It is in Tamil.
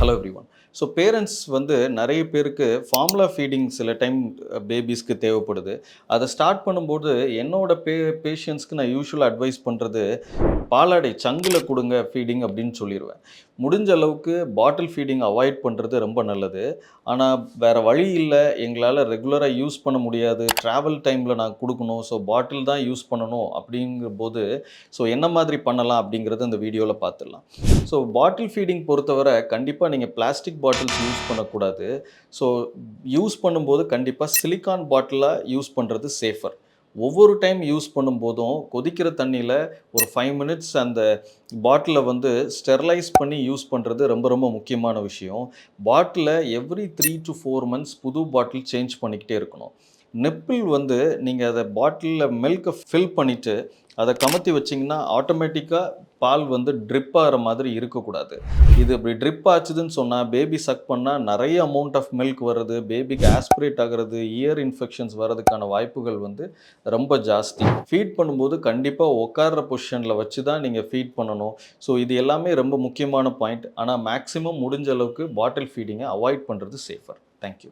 Hello everyone so parents வந்து நிறைய பேருக்கு ஃபார்முலா ஃபீடிங் சில டைம் பேபிஸ்க்கு uh, தேவைப்படுது. அதை ஸ்டார்ட் பண்ணும்போது என்னோட பே பேஷண்ட்ஸ்க்கு நான் யூஸ்வலாக அட்வைஸ் பண்ணுறது பாலாடை சங்கில் கொடுங்க ஃபீடிங் அப்படின்னு சொல்லிடுவேன் முடிஞ்ச அளவுக்கு பாட்டில் ஃபீடிங் அவாய்ட் பண்ணுறது ரொம்ப நல்லது. ஆனால் வேறு வழி இல்லை. எங்களால் ரெகுலராக யூஸ் பண்ண முடியாது. ட்ராவல் டைமில் நான் கொடுக்கணும். ஸோ பாட்டில் தான் யூஸ் பண்ணணும் அப்படிங்கிற போது ஸோ என்ன மாதிரி பண்ணலாம் அப்படிங்கிறத இந்த வீடியோவில் பார்த்துடலாம். ஸோ பாட்டில் ஃபீடிங் பொறுத்தவரை கண்டிப்பாக நீங்கள் பிளாஸ்டிக் பாட்டில்ஸ் யூஸ் பண்ணக்கூடாது. ஸோ யூஸ் பண்ணும்போது கண்டிப்பாக சிலிக்கான் பாட்டிலாக யூஸ் பண்ணுறது சேஃபர் ஒவ்வொரு டைம் யூஸ் பண்ணும்போதும் கொதிக்கிற தண்ணியில் ஒரு ஃபைவ் மினிட்ஸ் அந்த பாட்டிலை வந்து ஸ்டெர்லைஸ் பண்ணி யூஸ் பண்ணுறது ரொம்ப ரொம்ப முக்கியமான விஷயம். பாட்டிலை every three to four months புது பாட்டில் சேஞ்ச் பண்ணிக்கிட்டே இருக்கணும். நெப்பிள் வந்து நீங்கள் அதை பாட்டிலில் மில்கை ஃபில் பண்ணிவிட்டு அதை கமத்தி வச்சிங்கன்னா ஆட்டோமேட்டிக்காக பால் வந்து ட்ரிப் ஆகிற மாதிரி இருக்கக்கூடாது. இது இப்படி ட்ரிப் ஆச்சுதுன்னு சொன்னால் பேபி சக் பண்ணால் நிறைய அமௌண்ட் ஆஃப் மில்க் வருது பேபிக்கு ஆஸ்பிரேட் ஆகிறது இயர் இன்ஃபெக்ஷன்ஸ் வர்றதுக்கான வாய்ப்புகள் வந்து ரொம்ப ஜாஸ்தி. ஃபீட் பண்ணும்போது கண்டிப்பாக உட்கார்ற பொசிஷனில் வச்சு தான் நீங்கள் ஃபீட் பண்ணணும். ஸோ இது எல்லாமே ரொம்ப முக்கியமான பாயிண்ட் ஆனால் மேக்ஸிமம் முடிஞ்ச அளவுக்கு பாட்டில் ஃபீடிங்கை அவாய்ட் பண்ணுறது சேஃபர் தேங்க்யூ